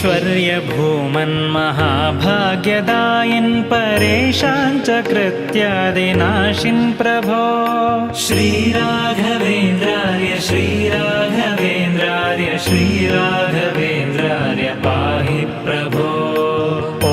ऐश्वर्यभूमन्महाभाग्यदायिन् परेशान् च कृत्यादिनाशिन् प्रभो। श्रीराघवेन्द्राय श्रीराघवेन्द्राय श्रीराघवेन्द्राय पाहि प्रभो।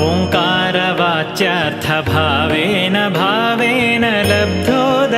ओङ्कारवाच्यार्थभावेन भावेन लब्धोदय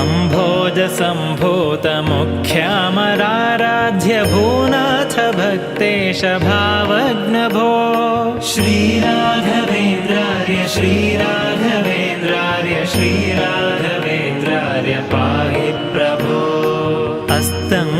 अम्भोजसम्भूतमुख्यामराराध्य भूनाथ भक्तेश भावग्नभो। श्रीराघवेन्द्राय श्रीराघवेन्द्राय श्रीराघवेन्द्राय पाहि प्रभो। अस्तङ्गतानेकमायादिवादीश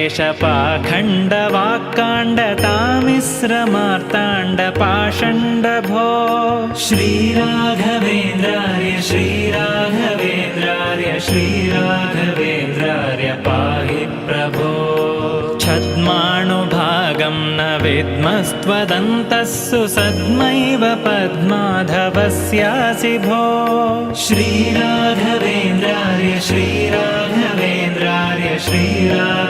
चण्डीशकाण्डेश पाखण्डवाक्काण्डतामिश्रमार्ताण्डपाषण्डभो श्रीराघवेन्द्रार्य श्रीराघवेन्द्रार्य श्रीराघवेन्द्रार्य पाहि प्रभो। छद्माणुभागं न विद्मस्त्वदन्तः सुसद्मैव पद्माधवस्यासि भो। श्रीराघवेन्द्रार्य श्रीराघवेन्द्रार्य श्रीराघवेन्द्रार्य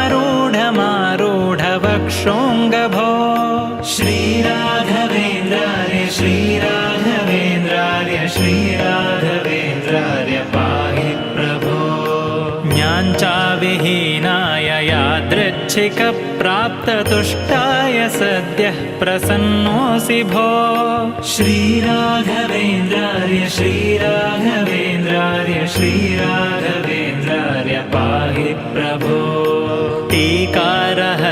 यादृच्छिकप्राप्ततुष्टाय सद्यः प्रसन्नोऽसि भो। श्रीराघवेन्द्रार्य श्रीराघवेन्द्रार्य श्रीराघवेन्द्रार्य पाहि प्रभो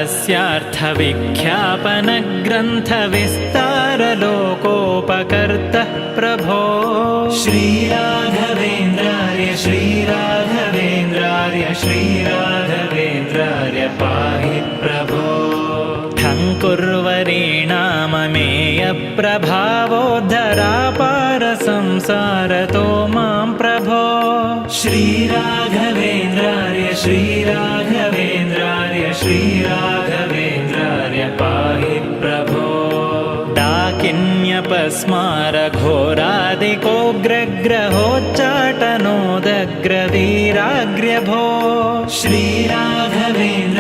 टीकारहस्यार्थविख्यापनग्रन्थविस्तारलोकोपकर्तः प्रभो। श्रीराघवेन्द्रार्य श्रीराघवेन्द्रार्य श्रीराघवेन्द्रार्य पाहि प्रभो। ठङ्कुर्वरीणाममेयप्रभावोद्धरापारसंसारतो मां प्रभो। श्रीराघवेन्द्रार्य श्रीराघवेन्द्रार्य श्रीराघवेन्द्रार्य डाकिन्यपस्मारघोरादिकोग्रग्रहोच्चाटनोदग्रवीराग्र्यभो श्रीराघवेन्द्रार्य श्रीरा